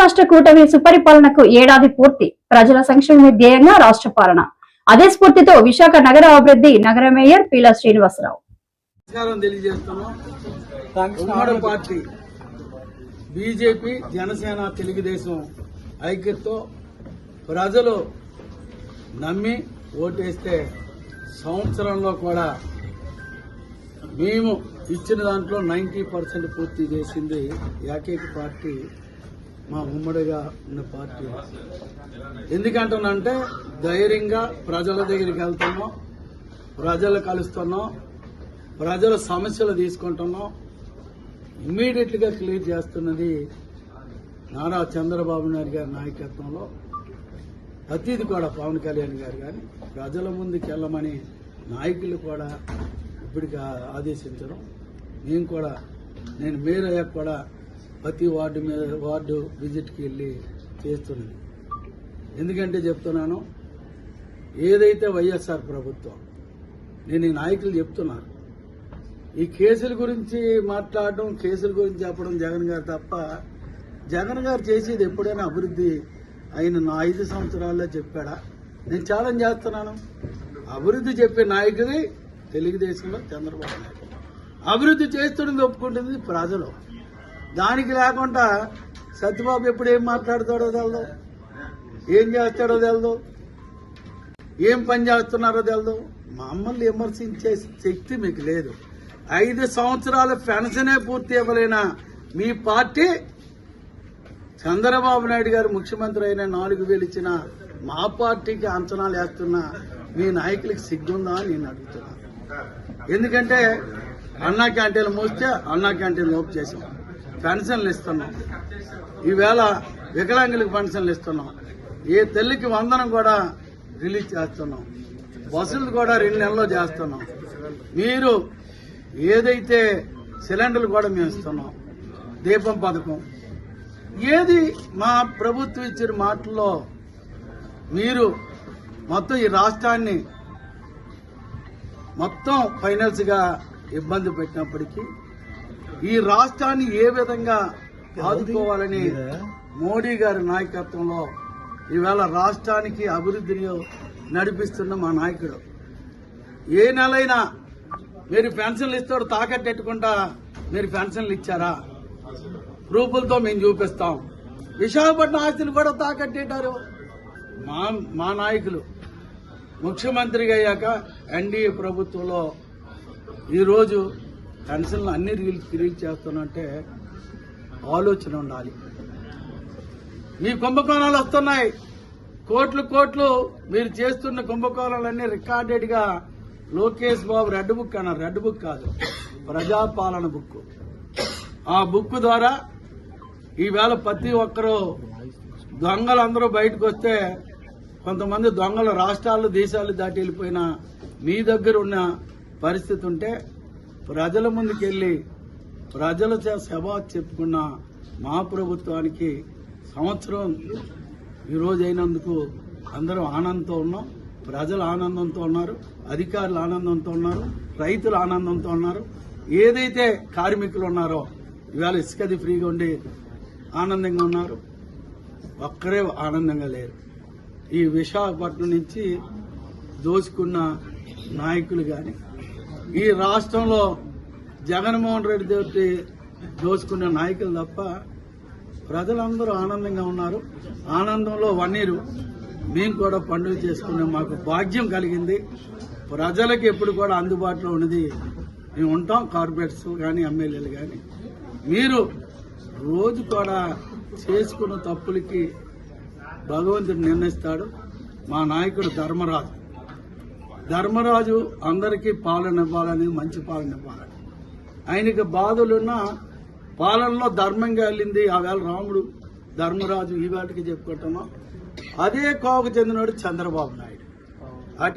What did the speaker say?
రాష్ట్ర కూటమి సుపరిపాలనకు ఏడాది పూర్తి. ప్రజల సంక్షేమ ధ్యేయంగా రాష్ట్ర పాలన. అదే స్ఫూర్తితో విశాఖ నగర అభివృద్ధి నగర మేయర్ పీలా శ్రీనివాసరావు. తెలియజేస్తున్నాం. పార్టీ బీజేపీ జనసేన తెలుగుదేశం ఐక్యతతో ప్రజలు నమ్మి ఓటేస్తే సంవత్సరంలో కూడా మేము ఇచ్చిన దాంట్లో నైంటీ పర్సెంట్ పూర్తి చేసింది ఏకైక పార్టీ మా ఉమ్మడిగా ఉన్న పార్టీ. ఎందుకంటున్నంటే ధైర్యంగా ప్రజల దగ్గరికి వెళ్తున్నాం ప్రజలు కలుస్తున్నాం ప్రజల సమస్యలు తీసుకుంటున్నాం. ఇమ్మీడియట్గా క్లియర్ చేస్తున్నది నారా చంద్రబాబు నాయుడు గారి నాయకత్వంలో ప్రతిది కూడా పవన్ కళ్యాణ్ గారు కానీ ప్రజల ముందుకు వెళ్ళమని నాయకులు కూడా ఇప్పటికి ఆదేశించడం. మేము కూడా నేను మేయర్ కూడా ప్రతి వార్డు మీద వార్డు విజిట్కి వెళ్ళి చేస్తున్నది. ఎందుకంటే చెప్తున్నాను ఏదైతే వైఎస్ఆర్ ప్రభుత్వం నేను ఈ నాయకులు చెప్తున్నాను ఈ కేసుల గురించి మాట్లాడడం కేసుల గురించి చెప్పడం జగన్ గారు తప్ప జగన్ గారు చేసేది ఎప్పుడైనా అభివృద్ధి అయిన నా ఐదు సంవత్సరాల్లో చెప్పాడా? నేను ఛాలెంజ్ చేస్తున్నాను. అభివృద్ధి చెప్పే నాయకుడి తెలుగుదేశంలో చంద్రబాబు నాయుడు. అభివృద్ధి చేస్తున్నది ఒప్పుకుంటుంది ప్రజలు. దానికి లేకుండా సత్యబాబు ఎప్పుడు ఏం మాట్లాడతాడో తెలదు. ఏం చేస్తాడో తెలదు. ఏం పని చేస్తున్నారో తెలదు. మమ్మల్ని విమర్శించే శక్తి మీకు లేదు. ఐదు సంవత్సరాల పెన్షనే పూర్తి ఇవ్వలేన మీ పార్టీ? చంద్రబాబు నాయుడు గారు ముఖ్యమంత్రి అయిన నాలుగు వేలు ఇచ్చిన మా పార్టీకి అంచనాలు వేస్తున్న మీ నాయకులకి సిగ్గుందా అని నేను అడుగుతున్నాను ఎందుకంటే అన్నా క్యాంటీన్లు మోస్తే అన్నా క్యాంటీన్ ఓపెన్ చేసాం పెన్షన్లు ఇస్తున్నాం. ఈవేళ వికలాంగులకు పెన్షన్లు ఇస్తున్నాం. ఏ తల్లికి వందనం కూడా రిలీజ్ చేస్తున్నాం. బస్సులు కూడా రెండు నెలల్లో చేస్తున్నాం. మీరు ఏదైతే సిలిండర్లు కూడా మేము ఇస్తున్నాం. దీపం పథకం. ఏది మా ప్రభుత్వం ఇచ్చిన మాటల్లో మీరు మొత్తం ఈ రాష్ట్రాన్ని మొత్తం ఫైనల్స్గా ఇబ్బంది పెట్టినప్పటికీ ఈ రాష్ట్రాన్ని ఏ విధంగా ఆదుకోవాలని మోడీ గారి నాయకత్వంలో ఈవేళ రాష్ట్రానికి అభివృద్ధిని నడిపిస్తున్న మా నాయకుడు. ఏ నెలైనా మీరు పెన్షన్లు ఇస్తాడు తాకట్టెట్టుకుంటా మీరు పెన్షన్లు ఇచ్చారా? ప్రూఫులతో మేము చూపిస్తాం. విశాఖపట్నం ఆస్తులు కూడా తాకట్టేటారు మా మా నాయకులు ముఖ్యమంత్రిగా అయ్యాక ఎన్డీఏ ప్రభుత్వంలో ఈరోజు పెన్షన్లు అన్ని రిలీజ్ రిలీజ్ చేస్తానంటే ఆలోచన ఉండాలి. మీ కుంభకోణాలు వస్తున్నాయి. కోట్లు కోట్లు మీరు చేస్తున్న కుంభకోణాలన్నీ రికార్డెడ్గా లోకేష్ బాబు రెడ్ బుక్ అన్నారు రెడ్ బుక్ కాదు ప్రజాపాలన బుక్. ఆ బుక్ ద్వారా ఈవేళ ప్రతి ఒక్కరూ దొంగలందరూ బయటకు వస్తే కొంతమంది దొంగలు రాష్ట్రాలు దేశాలు దాటి వెళ్ళిపోయిన మీ దగ్గర ఉన్న పరిస్థితి ఉంటే ప్రజల ముందుకెళ్ళి ప్రజల చే సభ చెప్పుకున్న మా ప్రభుత్వానికి సంవత్సరం ఈరోజు అయినందుకు అందరం ఆనందంతో ఉన్నాం. ప్రజలు ఆనందంతో ఉన్నారు. అధికారులు ఆనందంతో ఉన్నారు. రైతులు ఆనందంతో ఉన్నారు. ఏదైతే కార్మికులు ఉన్నారో ఇవాళ ఇసుకది ఫ్రీగా ఉండి ఆనందంగా ఉన్నారు. ఒక్కరే ఆనందంగా లేరు. ఈ విశాఖపట్నం నుంచి దోచుకున్న నాయకులు కానీ ఈ రాష్ట్రంలో జగన్మోహన్ రెడ్డి తోటి దోచుకున్న నాయకులు తప్ప ప్రజలందరూ ఆనందంగా ఉన్నారు. ఆనందంలో వన్నీరు. మేము కూడా పండుగ చేసుకునే మాకు భాగ్యం కలిగింది. ప్రజలకు ఎప్పుడు కూడా అందుబాటులో ఉన్నది మేము ఉంటాం కార్పొరేట్స్ కానీ ఎమ్మెల్యేలు కానీ మీరు రోజు కూడా చేసుకున్న తప్పులకి భగవంతుడు నిర్ణయిస్తాడు. మా నాయకుడు ధర్మరాజు. ధర్మరాజు అందరికీ పాలన ఇవ్వాలని మంచి పాలన ఇవ్వాలని. ఆయనకి బాధలున్నా పాలనలో ధర్మంగా వెళ్ళింది ఆవేళ రాముడు. ధర్మరాజు ఈ వాటికి చెప్పుకుంటున్నాం. అదే కోవకు చెందినవాడు చంద్రబాబు నాయుడు. అటు